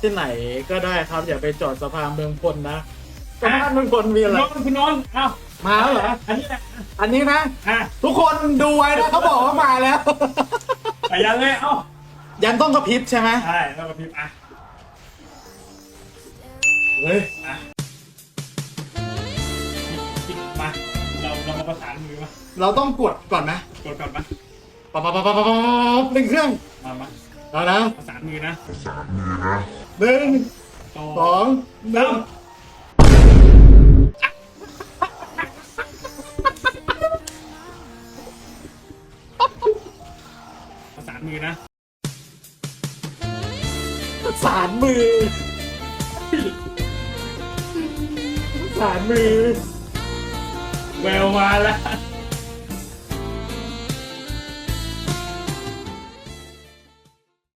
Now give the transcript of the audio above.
ที่ไหนก็ได้ครับ อย่าไปจอดสะพานเมืองพลนะสะพานเมืองพลมีอะไรน้องคุณน้องเอ้ามาแล้วเหรอ อันนี้แหละอันนี้นะ อะทุกคนดูไว้นะเขาบอกว่ามาแล้ว ไปยันเลยเอ้ายังต้องกระพริบใช่ไหมใช่แล้วก็พิมพ์อะเฮ้ยอะพิมพ์มาเราเรามาประสานมือมาเราต้องกดก่อนนะกดก่อนมา ปั๊บปั๊บปั๊บปั๊บปั๊บปั๊บหนึ่งเครื่องมามา เอานะประสานมือนะหนึ่งต่อสองหนึ่งประสานมือนะสารมือสารมือแววมาแล้วเ